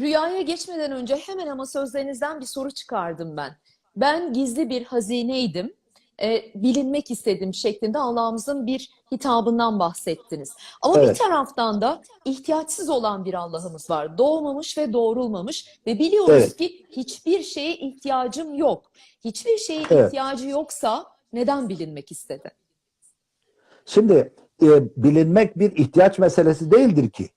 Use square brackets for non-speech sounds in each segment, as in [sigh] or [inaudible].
Rüyaya geçmeden önce hemen ama sözlerinizden bir soru çıkardım ben. Ben gizli bir hazineydim, e, bilinmek istedim şeklinde Allah'ımızın bir hitabından bahsettiniz. Ama bir Evet. taraftan da ihtiyaçsız olan bir Allah'ımız var. Doğmamış ve doğrulmamış ve biliyoruz Evet. ki hiçbir şeye ihtiyacım yok. Hiçbir şeye Evet. ihtiyacı yoksa neden bilinmek istedi? Şimdi e, bilinmek bir ihtiyaç meselesi değildir ki.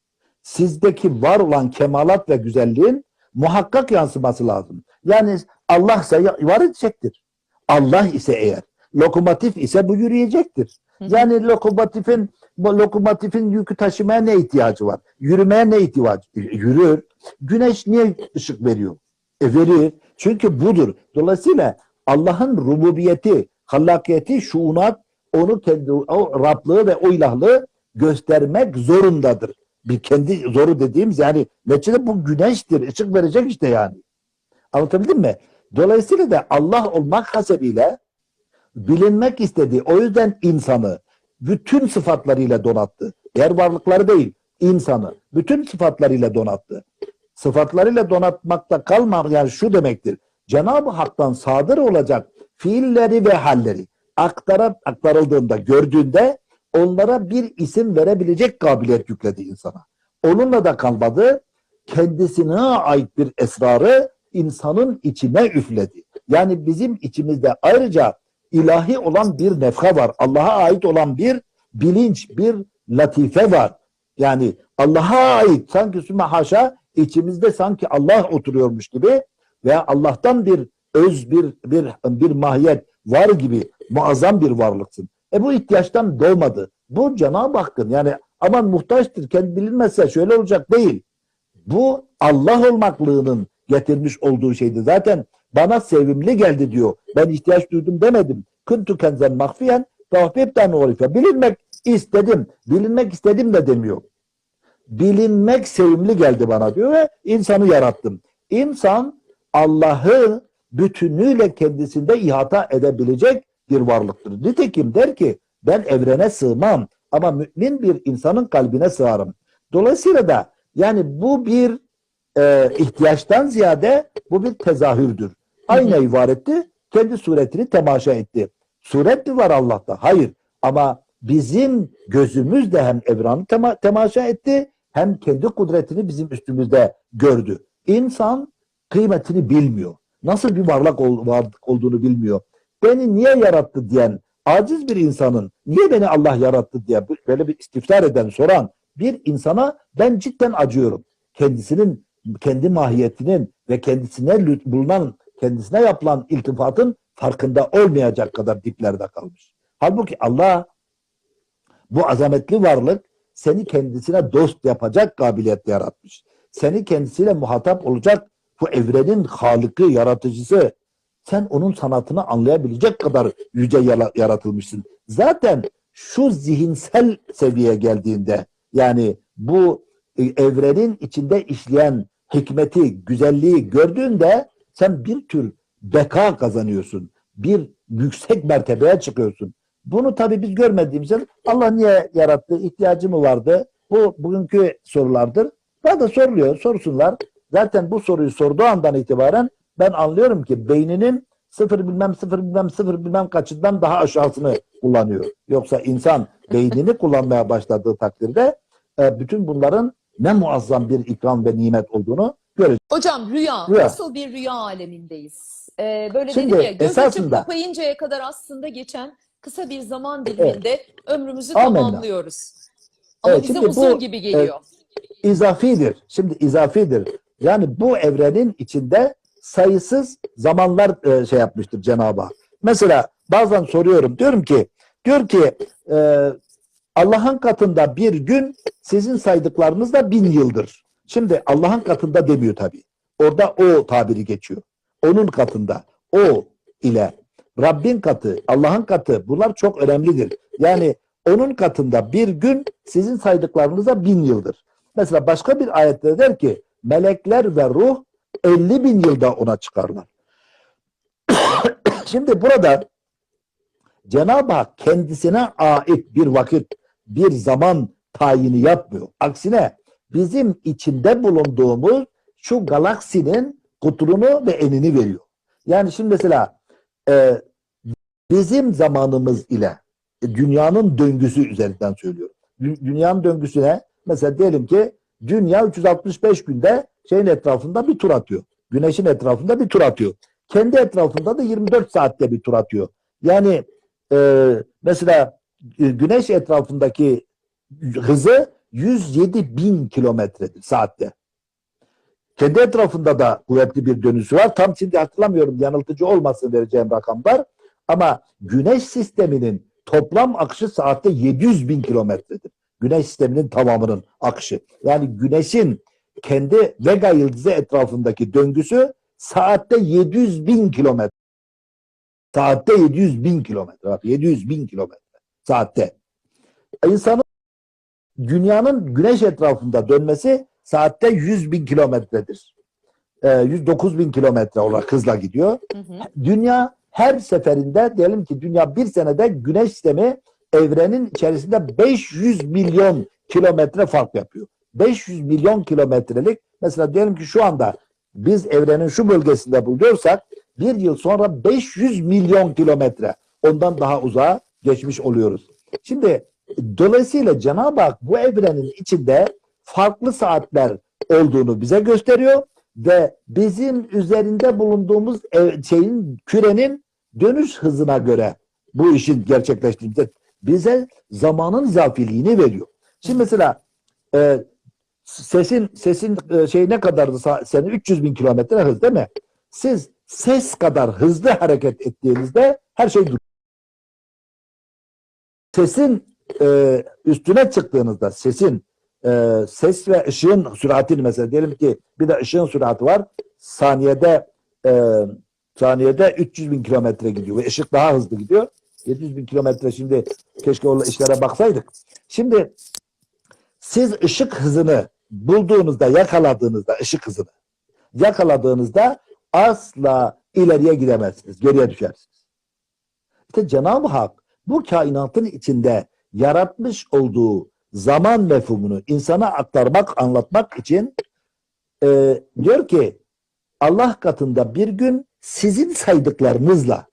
Sizdeki var olan kemalat ve güzelliğin muhakkak yansıması lazım. Yani Allah ise var edecektir. Allah ise eğer, lokomotif ise bu yürüyecektir. Yani lokomotifin lokomotifin yükü taşımaya ne ihtiyacı var? Yürümeye ne ihtiyacı? Yürür. Güneş niye ışık veriyor? E verir. Çünkü budur. Dolayısıyla Allah'ın rububiyeti, hallakiyeti, şuunat onu kendi o Rablığı ve o ilahlığı göstermek zorundadır. Bir kendi zoru dediğimiz yani neticede bu güneştir. ışık verecek işte yani. Anlatabildim mi? Dolayısıyla da Allah olmak hasebiyle bilinmek istediği o yüzden insanı bütün sıfatlarıyla donattı. Diğer varlıkları değil, insanı bütün sıfatlarıyla donattı. Sıfatlarıyla donatmakta kalmak yani şu demektir. Cenab-ı Hak'tan sadır olacak fiilleri ve halleri aktara, aktarıldığında, gördüğünde onlara bir isim verebilecek kabiliyet yükledi insana. Onunla da kalmadı. Kendisine ait bir esrarı insanın içine üfledi. Yani bizim içimizde ayrıca ilahi olan bir nefha var. Allah'a ait olan bir bilinç, bir latife var. Yani Allah'a ait sanki sümme haşa içimizde sanki Allah oturuyormuş gibi veya Allah'tan bir öz bir bir bir mahiyet var gibi muazzam bir varlıksın. E bu ihtiyaçtan doğmadı. Bu Cenab-ı Hakk'ın yani aman muhtaçtır kendi bilinmezse şöyle olacak değil. Bu Allah olmaklığının getirmiş olduğu şeydi. Zaten bana sevimli geldi diyor. Ben ihtiyaç duydum demedim. Kuntu kenzen mahfiyen tahbibten orife. Bilinmek istedim. Bilinmek istedim de demiyor. Bilinmek sevimli geldi bana diyor ve insanı yarattım. İnsan Allah'ı bütünüyle kendisinde ihata edebilecek bir varlıktır. Nitekim der ki ben evrene sığmam ama mümin bir insanın kalbine sığarım. Dolayısıyla da yani bu bir e, ihtiyaçtan ziyade bu bir tezahürdür. Aynayı var etti, kendi suretini temaşa etti. Suret mi var Allah'ta? Hayır. Ama bizim gözümüz de hem evranı tema- temaşa etti hem kendi kudretini bizim üstümüzde gördü. İnsan kıymetini bilmiyor. Nasıl bir varlık, ol- varlık olduğunu bilmiyor. Beni niye yarattı diyen aciz bir insanın niye beni Allah yarattı diye böyle bir istifsar eden soran bir insana ben cidden acıyorum. Kendisinin kendi mahiyetinin ve kendisine bulunan kendisine yapılan iltifatın farkında olmayacak kadar diplerde kalmış. Halbuki Allah bu azametli varlık seni kendisine dost yapacak kabiliyette yaratmış. Seni kendisiyle muhatap olacak bu evrenin halıkı, yaratıcısı. Sen onun sanatını anlayabilecek kadar yüce yaratılmışsın. Zaten şu zihinsel seviyeye geldiğinde yani bu e, evrenin içinde işleyen hikmeti, güzelliği gördüğünde sen bir tür beka kazanıyorsun. Bir yüksek mertebeye çıkıyorsun. Bunu tabii biz görmediğimiz için Allah niye yarattı, ihtiyacı mı vardı? Bu bugünkü sorulardır. Daha da soruluyor, sorsunlar. Zaten bu soruyu sorduğu andan itibaren ben anlıyorum ki beyninin sıfır bilmem sıfır bilmem sıfır bilmem kaçından daha aşağısını kullanıyor. Yoksa insan beynini kullanmaya başladığı takdirde e, bütün bunların ne muazzam bir ikram ve nimet olduğunu görecek. Hocam rüya, Rüya. nasıl bir rüya alemindeyiz? Ee, böyle Şimdi dedim ya göz açıp esasında- kapayıncaya kadar aslında geçen kısa bir zaman diliminde ömrümüzü Amenna. tamamlıyoruz. Ama Evet, bize uzun bu, gibi geliyor. izafidir. Şimdi izafidir. Yani bu evrenin içinde sayısız zamanlar e, şey yapmıştır Cenab-ı Hak. Mesela bazen soruyorum diyorum ki diyor ki e, Allah'ın katında bir gün sizin saydıklarınız da bin yıldır. Şimdi Allah'ın katında demiyor tabii. Orada o tabiri geçiyor. Onun katında o ile Rabbin katı, Allah'ın katı bunlar çok önemlidir. Yani onun katında bir gün sizin saydıklarınız da bin yıldır. Mesela başka bir ayette der ki melekler ve ruh 50 bin yılda ona çıkarlar. [coughs] Şimdi burada Cenab-ı Hak kendisine ait bir vakit, bir zaman tayini yapmıyor. Aksine bizim içinde bulunduğumuz şu galaksinin kuturunu ve enini veriyor. Yani şimdi mesela e, bizim zamanımız ile e, dünyanın döngüsü üzerinden söylüyorum. Dü- Dünyanın döngüsüne mesela diyelim ki dünya 365 günde şeyin etrafında bir tur atıyor. Güneşin etrafında bir tur atıyor. Kendi etrafında da 24 saatte bir tur atıyor. Yani e, mesela e, güneş etrafındaki hızı 107 bin kilometredir saatte. Kendi etrafında da kuvvetli bir dönüşü var. Tam şimdi hatırlamıyorum yanıltıcı olmasın vereceğim rakamlar. Ama güneş sisteminin toplam akışı saatte 700 bin kilometredir. Güneş sisteminin tamamının akışı. Yani güneşin kendi Vega yıldızı etrafındaki döngüsü saatte 700 bin kilometre. Saatte 700 bin kilometre. Bak 700 bin kilometre saatte. İnsanın dünyanın güneş etrafında dönmesi saatte 100 bin kilometredir. Ee, 109 bin kilometre olarak hızla gidiyor. Hı hı. Dünya her seferinde diyelim ki dünya bir senede güneş sistemi evrenin içerisinde 500 milyon kilometre fark yapıyor. 500 milyon kilometrelik mesela diyelim ki şu anda biz evrenin şu bölgesinde buluyorsak bir yıl sonra 500 milyon kilometre ondan daha uzağa geçmiş oluyoruz. Şimdi dolayısıyla Cenab-ı Hak bu evrenin içinde farklı saatler olduğunu bize gösteriyor ve bizim üzerinde bulunduğumuz şeyin kürenin dönüş hızına göre bu işin gerçekleştiğinde bize zamanın zafiliğini veriyor. Şimdi mesela e, sesin sesin e, şey ne kadardı senin 300 bin kilometre hız değil mi? Siz ses kadar hızlı hareket ettiğinizde her şey duruyor. Sesin e, üstüne çıktığınızda sesin e, ses ve ışığın süratini mesela diyelim ki bir de ışığın sürati var. Saniyede e, saniyede 300 bin kilometre gidiyor ve ışık daha hızlı gidiyor. 700 bin kilometre şimdi keşke o işlere baksaydık. Şimdi siz ışık hızını bulduğunuzda yakaladığınızda ışık hızını yakaladığınızda asla ileriye gidemezsiniz. Geriye düşersiniz. İşte Cenab-ı Hak bu kainatın içinde yaratmış olduğu zaman mefhumunu insana aktarmak, anlatmak için e, diyor ki Allah katında bir gün sizin saydıklarınızla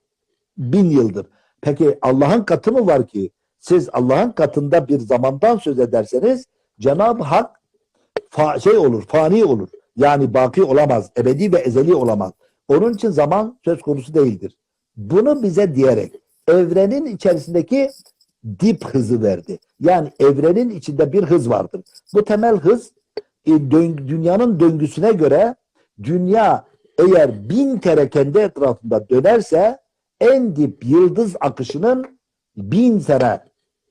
bin yıldır. Peki Allah'ın katı mı var ki siz Allah'ın katında bir zamandan söz ederseniz Cenab-ı Hak fa- şey olur, fani olur. Yani baki olamaz, ebedi ve ezeli olamaz. Onun için zaman söz konusu değildir. Bunu bize diyerek evrenin içerisindeki dip hızı verdi. Yani evrenin içinde bir hız vardır. Bu temel hız e, dünyanın döngüsüne göre dünya eğer bin kere kendi etrafında dönerse en dip yıldız akışının bin sene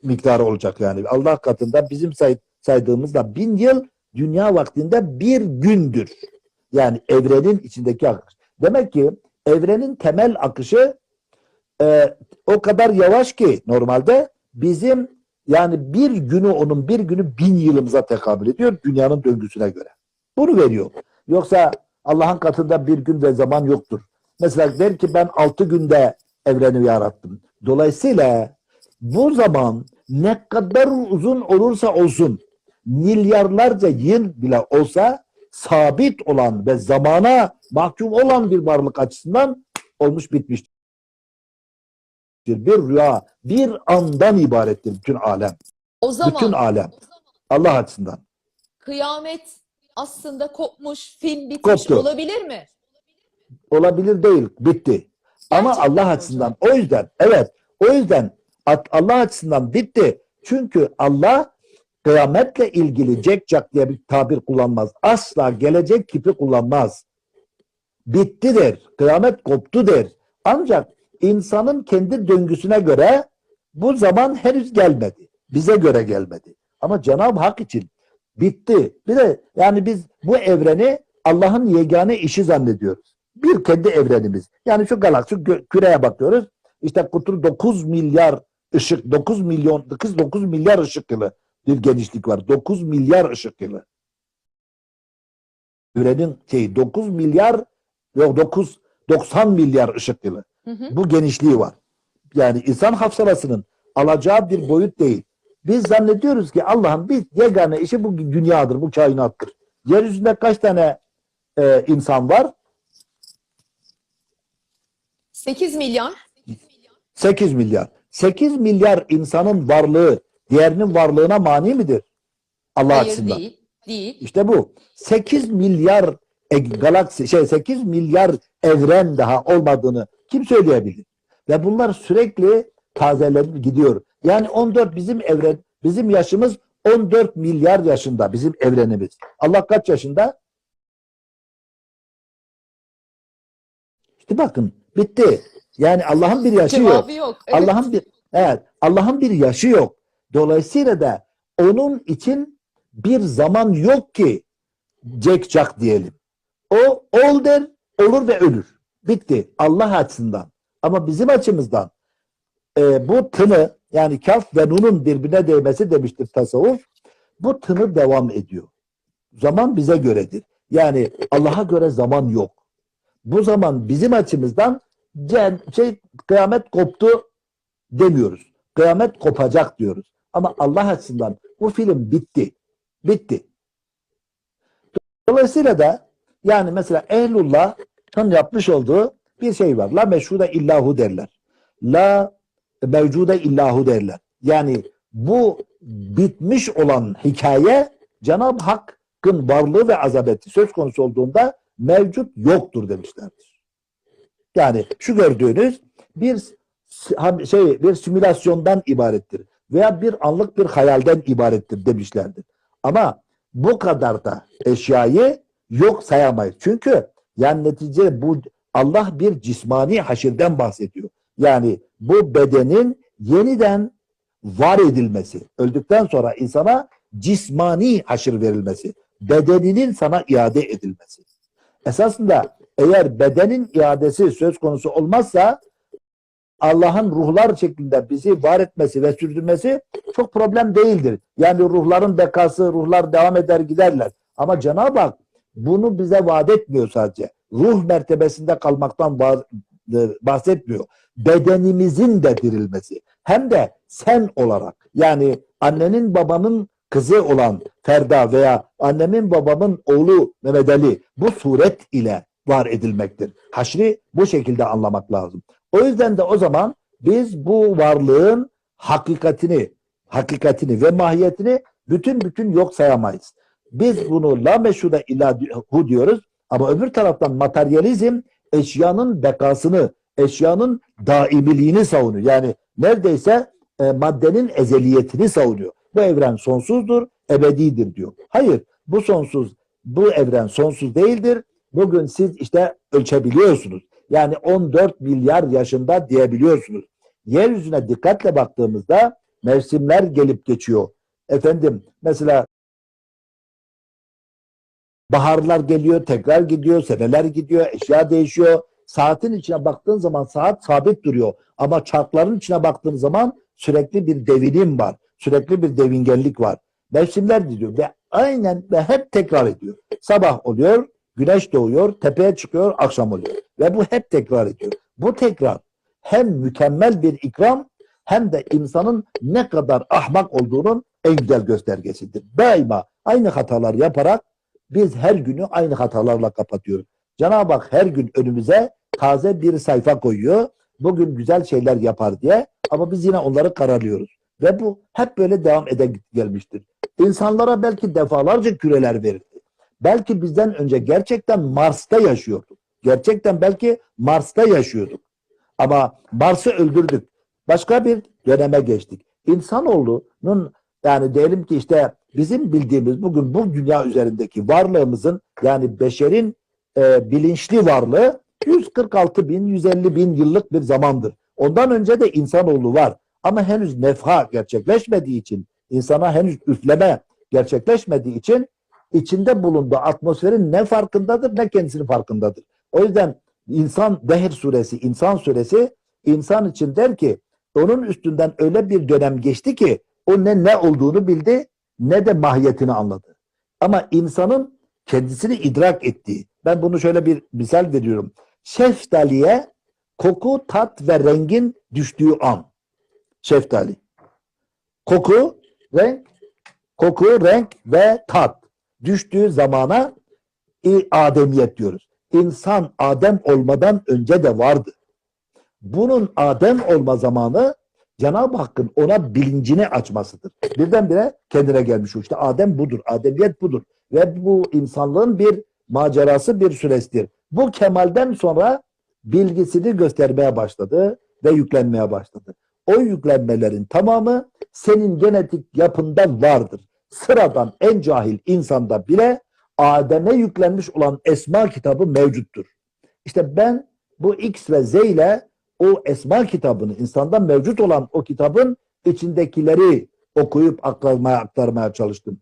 miktarı olacak yani. Allah katında bizim say saydığımızda bin yıl dünya vaktinde bir gündür. Yani evrenin içindeki akış. Demek ki evrenin temel akışı e, o kadar yavaş ki normalde bizim yani bir günü onun bir günü bin yılımıza tekabül ediyor dünyanın döngüsüne göre. Bunu veriyor. Yoksa Allah'ın katında bir gün ve zaman yoktur. Mesela der ki ben altı günde evreni yarattım. Dolayısıyla bu zaman ne kadar uzun olursa olsun milyarlarca yıl bile olsa sabit olan ve zamana mahkum olan bir varlık açısından olmuş bitmiştir. Bir rüya, bir andan ibarettir bütün alem. O zaman Bütün alem. Allah açısından. kıyamet aslında kopmuş, film bitmiş Koptu. olabilir mi? Olabilir değil, bitti. Ama Gerçekten Allah hocam. açısından o yüzden evet o yüzden Allah açısından bitti. Çünkü Allah kıyametle ilgili cekcak diye bir tabir kullanmaz. Asla gelecek kipi kullanmaz. Bitti der. Kıyamet koptu der. Ancak insanın kendi döngüsüne göre bu zaman henüz gelmedi. Bize göre gelmedi. Ama Cenab-ı Hak için bitti. Bir de yani biz bu evreni Allah'ın yegane işi zannediyoruz. Bir kendi evrenimiz. Yani şu galaksi küreye bakıyoruz. İşte kutu 9 milyar ışık, 9 milyon, kız 9 milyar ışık yılı bir genişlik var. 9 milyar ışık yılı. Kürenin şey 9 milyar yok 9 90 milyar ışık yılı. Hı hı. Bu genişliği var. Yani insan hafsalasının alacağı bir boyut değil. Biz zannediyoruz ki Allah'ın bir yegane işi bu dünyadır, bu kainattır. Yeryüzünde kaç tane e, insan var? 8 milyar 8 milyar. 8 milyar insanın varlığı diğerinin varlığına mani midir? Allah hayır açısından. değil. Değil. İşte bu. 8 milyar e, galaksi şey 8 milyar evren daha olmadığını kim söyleyebilir? Ve bunlar sürekli tazelenip gidiyor. Yani 14 bizim evren bizim yaşımız 14 milyar yaşında bizim evrenimiz. Allah kaç yaşında? İşte bakın bitti. Yani Allah'ın bir yaşı yok. Cevabı yok. Evet. Allah'ın bir evet Allah'ın bir yaşı yok. Dolayısıyla da onun için bir zaman yok ki Jack Jack diyelim. O ol der, olur ve ölür. Bitti. Allah açısından. Ama bizim açımızdan e, bu tını yani kaf ve nunun birbirine değmesi demiştir tasavvuf. Bu tını devam ediyor. Zaman bize göredir. Yani Allah'a göre zaman yok. Bu zaman bizim açımızdan şey, kıyamet koptu demiyoruz. Kıyamet kopacak diyoruz. Ama Allah açısından bu film bitti. Bitti. Dolayısıyla da yani mesela Ehlullah'ın yapmış olduğu bir şey var. La meşhude illahu derler. La mevcude illahu derler. Yani bu bitmiş olan hikaye Cenab-ı Hakk'ın varlığı ve azameti söz konusu olduğunda mevcut yoktur demişlerdir. Yani şu gördüğünüz bir şey bir simülasyondan ibarettir veya bir anlık bir hayalden ibarettir demişlerdir. Ama bu kadar da eşyayı yok sayamayız. Çünkü yani netice bu Allah bir cismani haşirden bahsediyor. Yani bu bedenin yeniden var edilmesi, öldükten sonra insana cismani haşir verilmesi, bedeninin sana iade edilmesi. Esasında eğer bedenin iadesi söz konusu olmazsa Allah'ın ruhlar şeklinde bizi var etmesi ve sürdürmesi çok problem değildir. Yani ruhların bekası, ruhlar devam eder giderler. Ama Cenab-ı Hak bunu bize vaat etmiyor sadece. Ruh mertebesinde kalmaktan bah- bahsetmiyor. Bedenimizin de dirilmesi. Hem de sen olarak yani annenin babanın kızı olan Ferda veya annemin babamın oğlu Mehmet Ali bu suret ile var edilmektir. Haşri bu şekilde anlamak lazım. O yüzden de o zaman biz bu varlığın hakikatini, hakikatini ve mahiyetini bütün bütün yok sayamayız. Biz bunu la meşhuda illahu diyoruz ama öbür taraftan materyalizm eşyanın bekasını, eşyanın daimiliğini savunuyor. Yani neredeyse e, maddenin ezeliyetini savunuyor. Bu evren sonsuzdur, ebedidir diyor. Hayır, bu sonsuz, bu evren sonsuz değildir. Bugün siz işte ölçebiliyorsunuz. Yani 14 milyar yaşında diyebiliyorsunuz. Yeryüzüne dikkatle baktığımızda mevsimler gelip geçiyor. Efendim mesela baharlar geliyor, tekrar gidiyor, seneler gidiyor, eşya değişiyor. Saatin içine baktığın zaman saat sabit duruyor. Ama çarkların içine baktığın zaman sürekli bir devinim var. Sürekli bir devingenlik var. Mevsimler gidiyor ve aynen ve hep tekrar ediyor. Sabah oluyor, güneş doğuyor, tepeye çıkıyor, akşam oluyor. Ve bu hep tekrar ediyor. Bu tekrar hem mükemmel bir ikram hem de insanın ne kadar ahmak olduğunun en güzel göstergesidir. Daima aynı hatalar yaparak biz her günü aynı hatalarla kapatıyoruz. Cenab-ı Hak her gün önümüze taze bir sayfa koyuyor. Bugün güzel şeyler yapar diye ama biz yine onları kararlıyoruz. Ve bu hep böyle devam ede gelmiştir. İnsanlara belki defalarca küreler verildi. Belki bizden önce gerçekten Mars'ta yaşıyorduk. Gerçekten belki Mars'ta yaşıyorduk. Ama Mars'ı öldürdük. Başka bir döneme geçtik. İnsanoğlunun yani diyelim ki işte bizim bildiğimiz bugün bu dünya üzerindeki varlığımızın yani beşerin e, bilinçli varlığı 146 bin, 150 bin yıllık bir zamandır. Ondan önce de insanoğlu var. Ama henüz nefha gerçekleşmediği için, insana henüz üfleme gerçekleşmediği için içinde bulunduğu atmosferin ne farkındadır ne kendisinin farkındadır. O yüzden insan Dehr suresi, insan suresi insan için der ki onun üstünden öyle bir dönem geçti ki o ne ne olduğunu bildi ne de mahiyetini anladı. Ama insanın kendisini idrak ettiği, ben bunu şöyle bir misal veriyorum. Şeftaliye koku, tat ve rengin düştüğü an. Şeftali. Koku, renk, koku, renk ve tat düştüğü zamana Ademiyet diyoruz. İnsan Adem olmadan önce de vardı. Bunun Adem olma zamanı Cenab-ı Hakk'ın ona bilincini açmasıdır. Birdenbire kendine gelmiş o. İşte Adem budur. Ademiyet budur. Ve bu insanlığın bir macerası, bir süresidir. Bu kemalden sonra bilgisini göstermeye başladı ve yüklenmeye başladı. O yüklenmelerin tamamı senin genetik yapında vardır. Sıradan en cahil insanda bile Adem'e yüklenmiş olan esma kitabı mevcuttur. İşte ben bu X ve Z ile o esma kitabını, insanda mevcut olan o kitabın içindekileri okuyup aktarmaya, aktarmaya çalıştım.